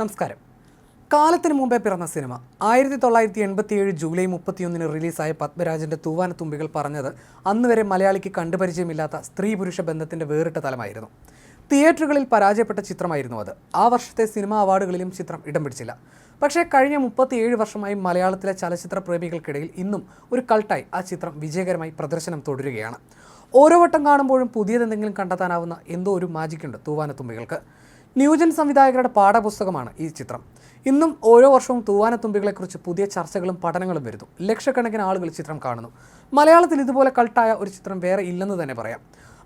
നമസ്കാരം. കാലത്തിന് മുമ്പേ പിറന്ന സിനിമ. ആയിരത്തി തൊള്ളായിരത്തി എൺപത്തിയേഴ് ജൂലൈ മുപ്പത്തിയൊന്നിന് റിലീസായ പത്മരാജന്റെ തൂവാനത്തുമ്പികൾ പറഞ്ഞത് അന്ന് വരെ മലയാളിക്ക് കണ്ടുപരിചയമില്ലാത്ത സ്ത്രീ പുരുഷ ബന്ധത്തിന്റെ വേറിട്ട തലമായിരുന്നു. തിയേറ്ററുകളിൽ പരാജയപ്പെട്ട ചിത്രമായിരുന്നു അത്. ആ വർഷത്തെ സിനിമാ അവാർഡുകളിലും ചിത്രം ഇടം പിടിച്ചില്ല. പക്ഷേ കഴിഞ്ഞ മുപ്പത്തിയേഴ് വർഷമായി മലയാളത്തിലെ ചലച്ചിത്ര പ്രേമികൾക്കിടയിൽ ഇന്നും ഒരു കൾട്ടായി ആ ചിത്രം വിജയകരമായി പ്രദർശനം തുടരുകയാണ്. ഓരോ വട്ടം കാണുമ്പോഴും പുതിയതെന്തെങ്കിലും കണ്ടെത്താനാവുന്ന എന്തോ ഒരു മാജിക്കുണ്ട് തൂവാനത്തുമ്പികൾക്ക്. ന്യൂജൻ സംവിധായകരുടെ പാഠപുസ്തകമാണ് ഈ ചിത്രം. ഇന്നും ഓരോ വർഷവും തൂവാനത്തുമ്പികളെക്കുറിച്ച് പുതിയ ചർച്ചകളും പഠനങ്ങളും വരുന്നു. ലക്ഷക്കണക്കിന് ആളുകൾ ചിത്രം കാണുന്നു. മലയാളത്തിൽ ഇതുപോലെ കൾട്ടായ ഒരു ചിത്രം വേറെ ഇല്ലെന്ന് തന്നെ പറയാം.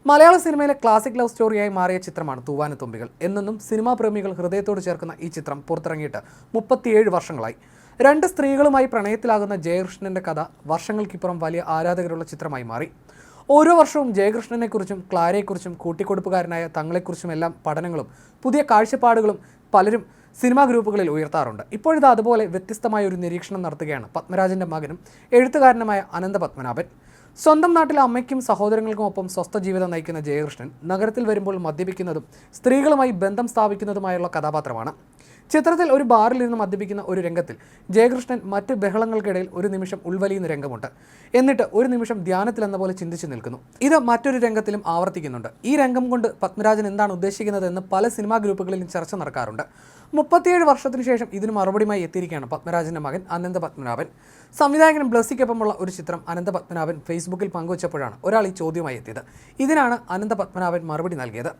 മലയാള സിനിമയിലെ ക്ലാസിക് ലവ് സ്റ്റോറിയായി മാറിയ ചിത്രമാണ് തൂവാനത്തുമ്പികൾ. എന്നെന്നും സിനിമാ പ്രേമികൾ ഹൃദയത്തോട് ചേർക്കുന്ന ഈ ചിത്രം പുറത്തിറങ്ങിയിട്ട് മുപ്പത്തിയേഴ് വർഷങ്ങളായി. രണ്ട് സ്ത്രീകളുമായി പ്രണയത്തിലാകുന്ന ജയകൃഷ്ണന്റെ കഥ വർഷങ്ങൾക്കിപ്പുറം വലിയ ആരാധകരുള്ള ചിത്രമായി മാറി. ഓരോ വർഷവും ജയകൃഷ്ണനെക്കുറിച്ചും ക്ലാരയെക്കുറിച്ചും കൂട്ടിക്കൊടുപ്പുകാരനായ തങ്ങളെക്കുറിച്ചും എല്ലാം പഠനങ്ങളും പുതിയ കാഴ്ചപ്പാടുകളും പലരും സിനിമാ ഗ്രൂപ്പുകളിൽ ഉയർത്താറുണ്ട്. ഇപ്പോഴിത് അതുപോലെ വ്യത്യസ്തമായ ഒരു നിരീക്ഷണം നടത്തുകയാണ് പത്മരാജന്റെ മകനും എഴുത്തുകാരനുമായ അനന്ത പത്മനാഭൻ. സ്വന്തം നാട്ടിലെ അമ്മയ്ക്കും സഹോദരങ്ങൾക്കും ഒപ്പം സ്വസ്ഥ ജീവിതം നയിക്കുന്ന ജയകൃഷ്ണൻ നഗരത്തിൽ വരുമ്പോൾ മദ്യപിക്കുന്നതും സ്ത്രീകളുമായി ബന്ധം സ്ഥാപിക്കുന്നതുമായുള്ള കഥാപാത്രമാണ്. ചിത്രത്തിൽ ഒരു ബാറിൽ നിന്ന് മദ്യപിക്കുന്ന ഒരു രംഗത്തിൽ ജയകൃഷ്ണൻ മറ്റ് ബഹളങ്ങൾക്കിടയിൽ ഒരു നിമിഷം ഉൾവലിയുന്ന രംഗമുണ്ട്. എന്നിട്ട് ഒരു നിമിഷം ധ്യാനത്തിലെന്ന പോലെ ചിന്തിച്ചു നിൽക്കുന്നു. ഇത് മറ്റൊരു രംഗത്തിലും ആവർത്തിക്കുന്നുണ്ട്. ഈ രംഗം കൊണ്ട് പത്മരാജൻ എന്താണ് ഉദ്ദേശിക്കുന്നത് എന്ന് പല സിനിമാ ഗ്രൂപ്പുകളിലും ചർച്ച നടക്കാറുണ്ട്. മുപ്പത്തിയേഴ് വർഷത്തിന് ശേഷം ഇതിന് മറുപടിയുമായി എത്തിയിരിക്കുകയാണ് പത്മരാജന്റെ മകൻ അനന്ത പത്മനാഭൻ. സംവിധായകൻ ബ്ലസ്സിക്കൊപ്പമുള്ള ഒരു ചിത്രം അനന്ത പത്മനാഭൻ ഫേസ്ബുക്കിൽ പങ്കുവച്ചപ്പോഴാണ് ഒരാൾ ഈ ചോദ്യമായി എത്തിയത്. ഇതിനാണ് അനന്ത പത്മനാഭൻ മറുപടി നൽകിയത്.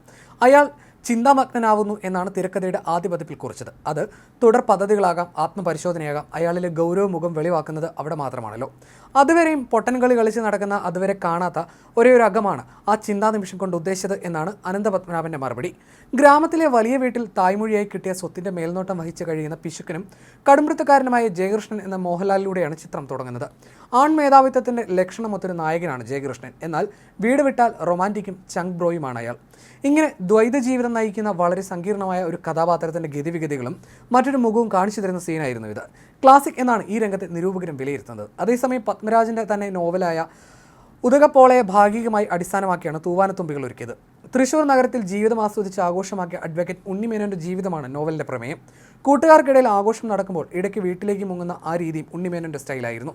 അയാൾ ചിന്താമഗ്നനാവുന്നു എന്നാണ് തിരക്കഥയുടെ ആദ്യ പതിപ്പിൽ കുറിച്ചത്. അത് തുടർ പദ്ധതികളാകാം ആത്മപരിശോധനയാകാം അയാളിലെ ഗൗരവ മുഖം വെളിവാക്കുന്നത് അവിടെ മാത്രമാണല്ലോ. അതുവരെയും പൊട്ടൻകളി കളിച്ച് നടക്കുന്ന അതുവരെ കാണാത്ത ഒരേ ഒരു അകമാണ് ആ ചിന്താ നിമിഷം കൊണ്ട് ഉദ്ദേശിച്ചത് എന്നാണ് അനന്തപത്മനാഭന്റെ മറുപടി. ഗ്രാമത്തിലെ വലിയ വീട്ടിൽ തായ്മൊഴിയായി കിട്ടിയ സ്വത്തിന്റെ മേൽനോട്ടം വഹിച്ചു കഴിയുന്ന പിശുക്കനും കടുംപിടുത്തക്കാരനുമായ ജയകൃഷ്ണൻ എന്ന മോഹൻലാലിലൂടെയാണ് ചിത്രം തുടങ്ങുന്നത്. ആൺ മേധാവിത്വത്തിന്റെ ലക്ഷണമൊത്തൊരു നായകനാണ് ജയകൃഷ്ണൻ. എന്നാൽ വീട് വിട്ടാൽ റൊമാന്റിക്കും ചങ്ക് ബ്രോയുമാണ് അയാൾ. ഇങ്ങനെ ദ്വൈത ജീവിതം നയിക്കുന്ന വളരെ സങ്കീർണമായ ഒരു കഥാപാത്രത്തിന്റെ ഗതിവിഗതികളും മറ്റൊരു മുഖവും കാണിച്ചു തരുന്ന സീനായിരുന്നു ഇത്. ക്ലാസിക് എന്നാണ് ഈ രംഗത്തെ നിരൂപകരും വിലയിരുത്തുന്നത്. അതേസമയം പത്മരാജന്റെ തന്നെ നോവലായ ഉദകപ്പോളയെ ഭാഗികമായി അടിസ്ഥാനമാക്കിയാണ് തൂവാനത്തുമ്പികൾ ഒരുക്കിയത്. തൃശൂർ നഗരത്തിൽ ജീവിതം ആസ്വദിച്ച് ആഘോഷമാക്കിയ അഡ്വക്കേറ്റ് ഉണ്ണിമേനോന്റെ ജീവിതമാണ് നോവലിന്റെ പ്രമേയം. കൂട്ടുകാർക്കിടയിൽ ആഘോഷം നടക്കുമ്പോൾ ഇടയ്ക്ക് വീട്ടിലേക്ക് മുങ്ങുന്ന ആ രീതിയും ഉണ്ണിമേനോന്റെ സ്റ്റൈലായിരുന്നു.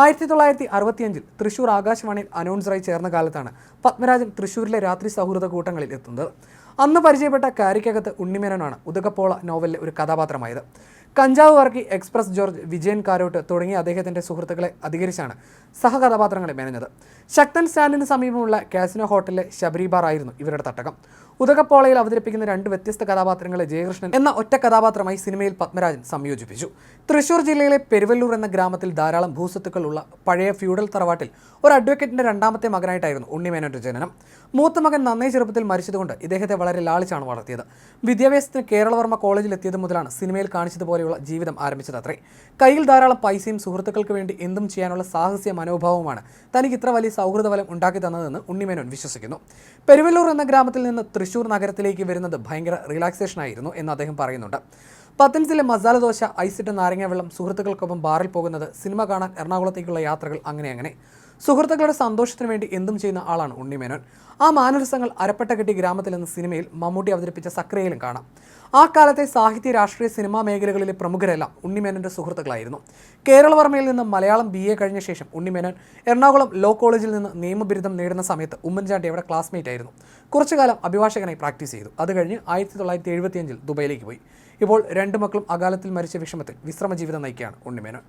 ആയിരത്തി തൊള്ളായിരത്തി അറുപത്തിയഞ്ചിൽ തൃശൂർ ആകാശവാണിയിൽ അനൗൺസറായി ചേർന്ന കാലത്താണ് പത്മരാജൻ തൃശൂരിലെ രാത്രി സൗഹൃദ കൂട്ടങ്ങളിൽ എത്തുന്നത്. അന്ന് പരിചയപ്പെട്ട കാരിക്കകത്ത് ഉണ്ണിമേനോനാണ് ഉദകപ്പോള നോവലിലെ ഒരു കഥാപാത്രമായത്. കഞ്ചാവ് വർക്കി എക്സ്പ്രസ് ജോർജ് വിജയൻ കാരോട്ട് തുടങ്ങിയ അദ്ദേഹത്തിന്റെ സുഹൃത്തുക്കളെ അധികരിച്ചാണ് സഹകഥാപാത്രങ്ങളെ മെനഞ്ഞത് ശക്തൻ സ്റ്റാൻഡിന് സമീപമുള്ള കാസിനോ ഹോട്ടലിലെ ശബരി ബാർ ആയിരുന്നു ഇവരുടെ തട്ടകം. ഉദകപ്പോളയിൽ അവതരിപ്പിക്കുന്ന രണ്ട് വ്യത്യസ്ത കഥാപാത്രങ്ങളെ ജയകൃഷ്ണൻ എന്ന ഒറ്റ കഥാപാത്രമായി സിനിമയിൽ പത്മരാജൻ സംയോജിപ്പിച്ചു. തൃശൂർ ജില്ലയിലെ പെരുവല്ലൂർ എന്ന ഗ്രാമത്തിൽ ധാരാളം ഭൂസ്വത്തുക്കളുള്ള പഴയ ഫ്യൂഡൽ തറവാട്ടിൽ ഒരു അഡ്വക്കേറ്റിന്റെ രണ്ടാമത്തെ മകനായിട്ടായിരുന്നു ഉണ്ണിമേനോന്റെ ജനനം. മൂത്ത മകൻ നന്നേ ചെറുപ്പത്തിൽ മരിച്ചതുകൊണ്ട് ഇദ്ദേഹത്തെ വളരെ ലാളിച്ചാണ് വളർത്തിയത്. വിദ്യാഭ്യാസത്തിന് കേരളവർമ്മ കോളേജിൽ എത്തിയത് മുതലാണ് സിനിമയിൽ കാണിച്ചതുപോലെയുള്ള ജീവിതം ആരംഭിച്ചത് അത്രേ കയ്യിൽ ധാരാളം പൈസയും സുഹൃത്തുക്കൾക്ക് വേണ്ടി എന്തും ചെയ്യാനുള്ള സാഹസ്യ മനോഭാവമാണ് തനിക്ക് ഇത്ര വലിയ സൗഹൃദ ഫലം ഉണ്ടാക്കി തന്നതെന്ന് ഉണ്ണിമേനോൻ വിശ്വസിക്കുന്നു. പെരുവല്ലൂർ എന്ന ഗ്രാമത്തിൽ നിന്ന് തൃശൂർ നഗരത്തിലേക്ക് വരുന്നത് ഭയങ്കര റിലാക്സേഷൻ ആയിരുന്നു എന്ന് അദ്ദേഹം പറയുന്നുണ്ട്. പത്തൻസിലെ മസാല ദോശ ഐസിട്ട് നാരങ്ങ വെള്ളം സുഹൃത്തുക്കൾക്കൊപ്പം ബാറിൽ പോകുന്നത് സിനിമ കാണാൻ എറണാകുളത്തേക്കുള്ള യാത്രകൾ അങ്ങനെ അങ്ങനെ സുഹൃത്തുക്കളുടെ സന്തോഷത്തിന് വേണ്ടി എന്തും ചെയ്യുന്ന ആളാണ് ഉണ്ണിമേനോൻ ആ മാനരസങ്ങൾ അരപ്പട്ട കെട്ടി ഗ്രാമത്തിൽ എന്ന സിനിമയിൽ മമ്മൂട്ടി അവതരിപ്പിച്ച സക്രിയയിലും കാണാം. ആ കാലത്തെ സാഹിത്യ രാഷ്ട്രീയ സിനിമാ മേഖലകളിലെ പ്രമുഖരെല്ലാം ഉണ്ണിമേനോന്റെ സുഹൃത്തുക്കളായിരുന്നു. കേരളവർമ്മയിൽ നിന്ന് മലയാളം ബി എ കഴിഞ്ഞ ശേഷം ഉണ്ണിമേനോൻ എറണാകുളം ലോ കോളേജിൽ നിന്ന് നിയമബിരുദം നേടുന്ന സമയത്ത് ഉമ്മൻചാണ്ടി അവിടെ ക്ലാസ്മേറ്റ് ആയിരുന്നു. കുറച്ചു കാലം അഭിഭാഷകനായി പ്രാക്ടീസ് ചെയ്തു. അത് കഴിഞ്ഞ് ആയിരത്തി തൊള്ളായിരത്തി എഴുപത്തിയഞ്ചിൽ ദുബൈയിലേക്ക് പോയി. ഇപ്പോൾ രണ്ട് മക്കളും അകാലത്തിൽ മരിച്ച വിഷമത്തിൽ വിശ്രമ ജീവിതം നയിക്കുകയാണ് ഉണ്ണിമേനോൻ.